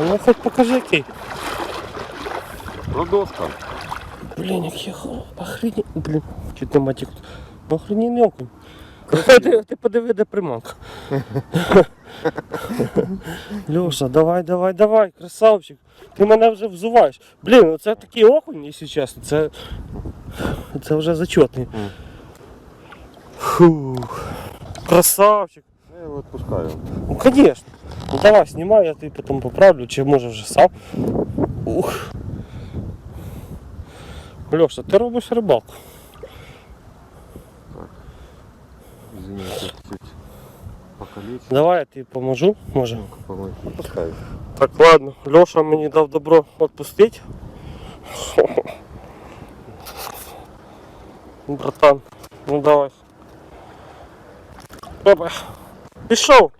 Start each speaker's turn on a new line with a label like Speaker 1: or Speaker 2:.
Speaker 1: Ну хоть покажи який.
Speaker 2: Продовжка.
Speaker 1: Блін, який хо- охрені... Блін, чуть не матік. Ну охрененний окунь. Ти, ти подиви, де приманка. Льоша, давай, давай, давай, красавчик. Ти мене вже взуваєш. Блін, ну це такий окунь, якщо чесно. Це, це вже зачетний.
Speaker 2: Мгм.
Speaker 1: Фух. Красавчик.
Speaker 2: Я його відпускаю.
Speaker 1: Ну, конечно. Ну давай, снимай, я тобі потім поправлю, чи може вже сам. Ух. Леша, ти робиш рибалку.
Speaker 2: Извините, чуть покалечил.
Speaker 1: Давай я тобі поможу, може.
Speaker 2: Помочь. Відпускаю.
Speaker 1: Так, ладно, Леша мені дав добро відпустити. Братан, ну давай. Опа. Пішов.